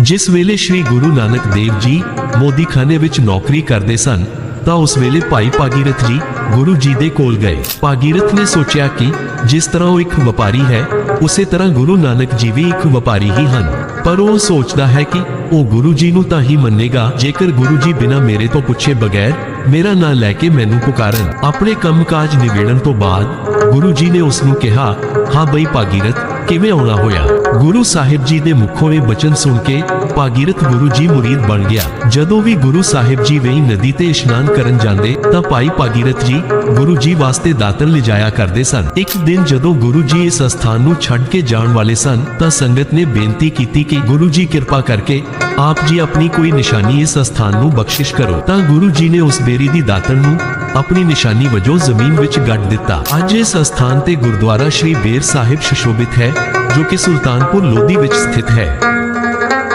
ਜਿਸ ਵੇਲੇ ਸ੍ਰੀ ਗੁਰੂ ਨਾਨਕ ਦੇਵ ਜੀ ਮੋਦੀਖਾਨੇ ਵਿੱਚ ਨੌਕਰੀ ਕਰਦੇ ਸਨ, ਤਾਂ ਉਸ ਵੇਲੇ ਭਾਈ ਭਾਗੀਰਥ ਜੀ ਗੁਰੂ ਜੀ ਦੇ ਕੋਲ ਗਏ। ਭਾਗੀਰਥ ਨੇ ਸੋਚਿਆ ਕਿ ਜਿਸ ਤਰ੍ਹਾਂ ਉਹ ਇੱਕ ਵਪਾਰੀ ਹੈ, ਉਸੇ ਤਰ੍ਹਾਂ ਗੁਰੂ ਨਾਨਕ ਜੀ ਵੀ ਇੱਕ ਵਪਾਰੀ ਹੀ ਹਨ। ਪਰ ਉਹ ਸੋਚਦਾ ਹੈ ਕਿ ਉਹ ਗੁਰੂ ਜੀ ਨੂੰ ਤਾਂ ਹੀ ਮੰਨੇਗਾ, ਜੇਕਰ ਗੁਰੂ ਜੀ ਬਿਨਾਂ ਮੇਰੇ ਤੋਂ ਪੁੱਛੇ ਬਗੈਰ ਮੇਰਾ ਨਾਂ ਲੈ ਕੇ ਮੈਨੂੰ ਪੁਕਾਰਨ। ਆਪਣੇ ਕੰਮਕਾਜ ਨਿਬੇੜਨ ਤੋਂ ਬਾਅਦ ਗੁਰੂ ਜੀ ਨੇ ਉਸ ਨੂੰ ਕਿਹਾ, ਹਾਂ ਬਈ ਭਾਗੀਰਥ ਕਿਵੇਂ ਆਉਣਾ ਹੋਇਆ? ਗੁਰੂ ਸਾਹਿਬ ਜੀ ਦੇ ਮੁਖੋਂ ਇਹ ਬਚਨ ਸੁਣ ਕੇ ਭਾਗੀਰਥ ਗੁਰੂ ਜੀ ਮੁਰੀਦ ਬਣ ਗਿਆ। ਜਦੋਂ ਵੀ ਗੁਰੂ ਸਾਹਿਬ ਜੀ ਵੇਈ ਨਦੀ ਤੇ ਇਸ਼ਨਾਨ ਕਰਨ ਜਾਂਦੇ, ਤਾਂ ਭਾਈ ਭਾਗੀਰਥ ਜੀ ਗੁਰੂ ਜੀ ਵਾਸਤੇ ਦਾਤਨ ਲਿਜਾਇਆ ਕਰਦੇ ਸਨ। ਇੱਕ ਦਿਨ ਜਦੋਂ ਗੁਰੂ ਜੀ ਇਸ ਸਥਾਨ ਨੂੰ ਛੱਡ ਕੇ ਜਾਣ ਵਾਲੇ ਸਨ, ਤਾਂ ਸੰਗਤ ਨੇ ਬੇਨਤੀ ਕੀਤੀ ਕਿ ਗੁਰੂ ਜੀ ਕਿਰਪਾ ਕਰਕੇ ਆਪ ਜੀ ਆਪਣੀ ਕੋਈ ਨਿਸ਼ਾਨੀ ਇਸ ਸਥਾਨ ਨੂੰ ਬਖਸ਼ਿਸ਼ ਕਰੋ, ਤਾਂ ਗੁਰੂ ਜੀ ਨੇ ਉਸ ਬੇਰੀ ਦੀ ਦਾਤਨ ਨੂੰ ਆਪਣੀ ਨਿਸ਼ਾਨੀ ਵਜੋਂ ਜ਼ਮੀਨ ਵਿੱਚ ਗੱਡ ਦਿੱਤਾ। ਅੱਜ ਇਸ ਸਥਾਨ ਤੇ ਗੁਰਦੁਆਰਾ ਸ਼੍ਰੀ ਬੇਰ ਸਾਹਿਬ ਸ਼ਸ਼ੋਭਿਤ ਹੈ, ਜੋ ਕਿ ਸੁਲਤਾਨਪੁਰ ਲੋਧੀ ਵਿੱਚ ਸਥਿਤ ਹੈ।